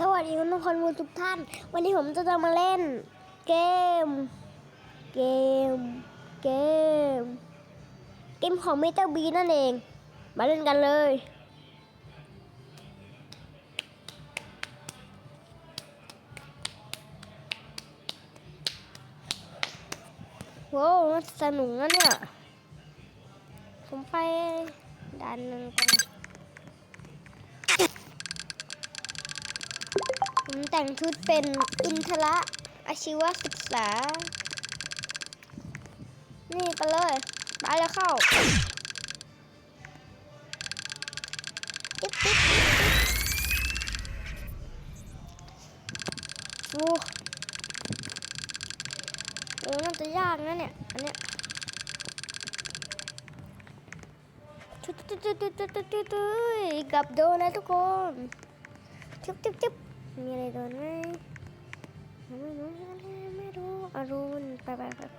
สวัสดีคุณทุกคนทุกท่าน วันนี้ผมจะจะมาเล่น เกม เกม เกม เกมของ m ม t อ r บีนั่นเอง มาเล่นกันเลย โว้วสนุกนะเนี่ย ผมไปด้านหนึ่งกัน ผมแต่งชุดเป็นอินทระอาชีวศึกษา นี่ไปเลย ไปแล้วเข้าติ๊บติ๊บติ๊บติ๊บโอ้โหน่าจะยากนะเนี่ย อันเนี้ยชุดตุ๊ดตุ๊ดตุ๊ดตุ๊ดตุ๊ดตุ๊ดตุ๊ดกับโดนนะทุกคนจุ๊บจุ๊บจุ๊บ มีอะไรโดนไหมไม่รู้ไม่รู้อรุณไปไปไปไป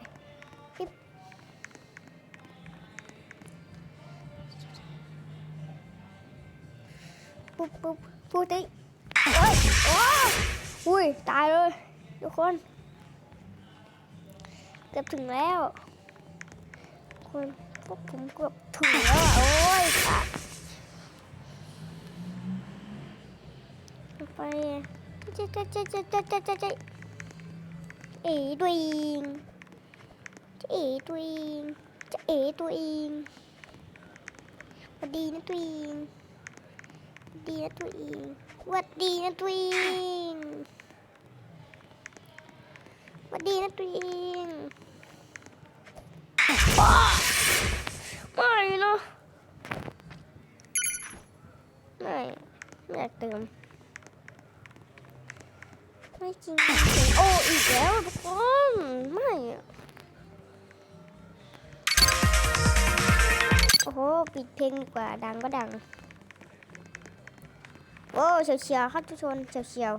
ปิ๊บปุ๊บปุ๊บปุ๊บติ๊กเอ้ยโอ้อุ้ย ตายเลย ทุกคน เกือบถึงแล้ว คนพวกผมเกือบถึงแล้วอะโอ้ยขาด ไปเจ๊เจ๊เจ๊เจ๊เจ๊เจ๊เจ๊เจ๊เอ๋ตัวเองเจเอ๋ตัวเองเจ๊เอ๋ตัวเองหวัดดีนะตัวเองดีนะตัวเองหวัดดีนะตัวเองหวัดดีนะตัวเองไม่เนาะไม่ไม่อยากเติม ไม่จริงโอ้อีกแล้วทุกคนไม่อะโอ้โหปิดเพลงดีกว่าดังก็ดัง โอ้เฉียวเฉียวครับทุกคนเฉียวเฉียว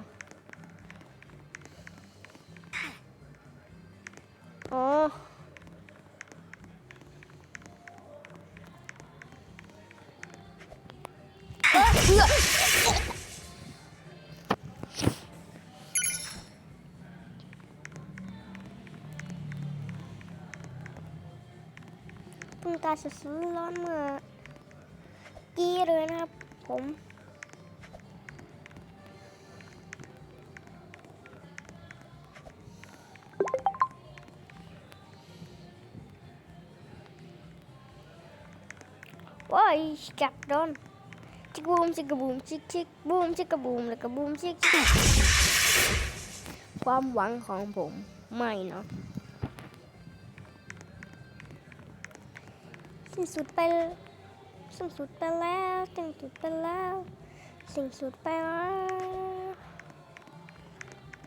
พิ่งตายสดๆร้อนเมื่อกี้เลยนะครับ ผมว้ายกัดโดนชิกบูมชิกกระบูมชิกชิกบูมชิกกระบูมแล้วก็บูมชิกชิกความหวังของผมไม่เนาะ สิ้นสุดไปสิ้นสุดไปแล้วสิ้นสุดไปแล้วสิ้นสุดไปแล้ว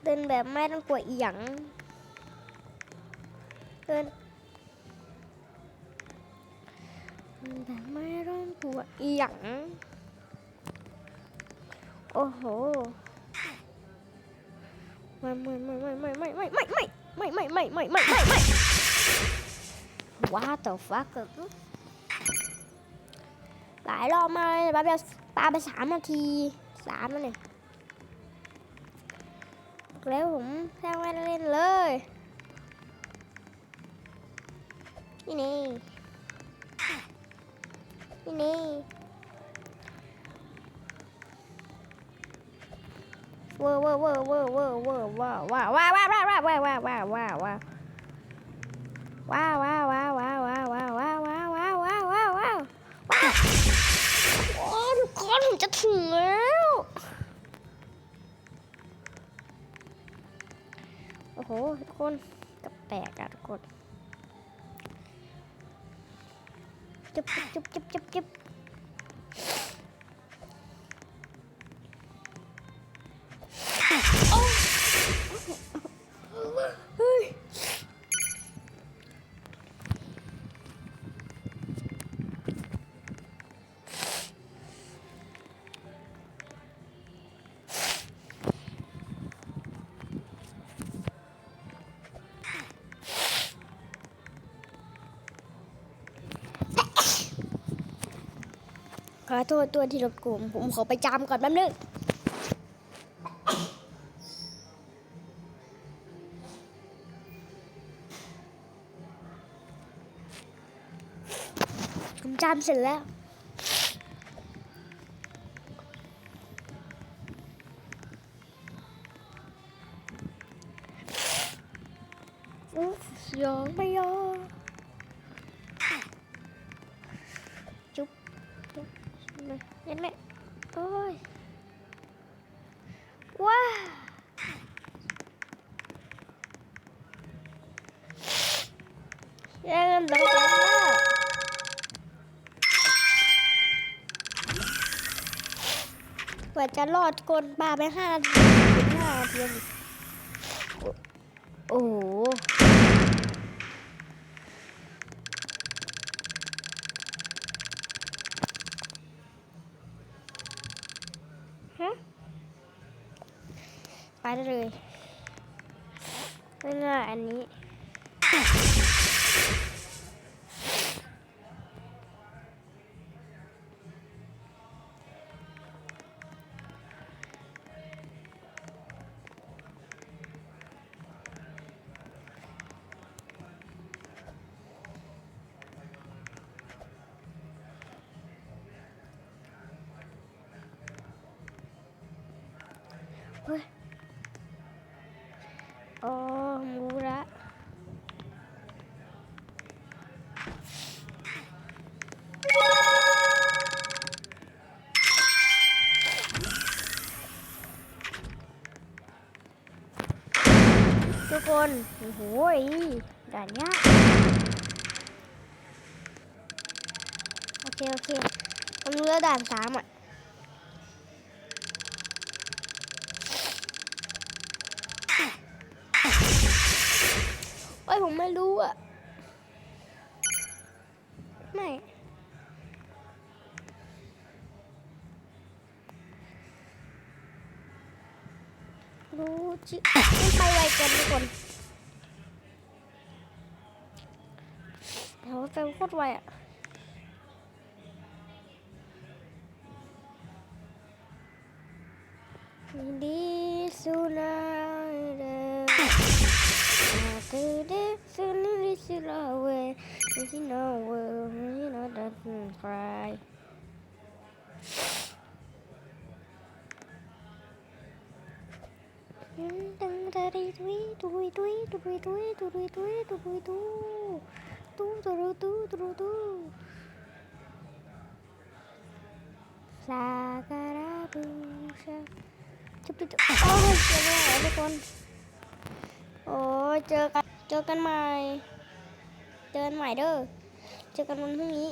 เดินแบบไม่ต้องกลัวอีหยังเดินแบบไม่ต้องกลัวอีหยังโอ้โหไม่ไม่ไม่ไม่ไม่ไม่ไม่ไม่ไม่ไม่ไม่ไม่ไม่ไม่ไม่ไม่ What the fuck หลายรอบมาเลยปาไปปาไปสามนาทีสามแล้วเนี่ยแล้วผมแค่ไม่ได้เล่นเลย นี่นี่นี่นี่วอร์เววอร์เววอร์เวว้าวว้าวว้าวว้าวว้าวว้าวว้าวว้าวว้าวว้าวว้าวว้าวว้าว จะถึงแล้วโอ้โหทุกคนกับแตกอะทุกคนจุ๊บจุ๊บจุ๊บจุ๊บจุ๊บ ขอโทษตัวที่รบกวนผมขอไปจามก่อนแป๊บนึงผมจามเสร็จแล้วยอมไม่ยอม ห็นไหมโอ้ยว้าเริ่มลงแล้วกว่าจะรอดกลนปลาไปห้านาทีสิบห้านาทีโอ้โห ไปได้เลยไม่ง่ายอันนี้ โอ้โหด่านยากโอเค โอเคผมรู้แล้วด่านสามอะโอ้ยผมไม่รู้อะ ไม่ รู้จิมันไปไวเกินทุกคนโหไปโคตรไวอะดีสุนัยเด Saturday, Sunday, Silhouette, you know, well, you know, doesn't cry. Dun da di dui dui dui dui dui dui dui dui du du du du du du du Sagarabusha จุ๊บจุ๊บจุ๊บโอ้ยเจอแล้วทุกคนโอ้ยเจอกันเจอกันใหม่ เจอกันใหม่เด้อเจอกันวันพรุ่งนี้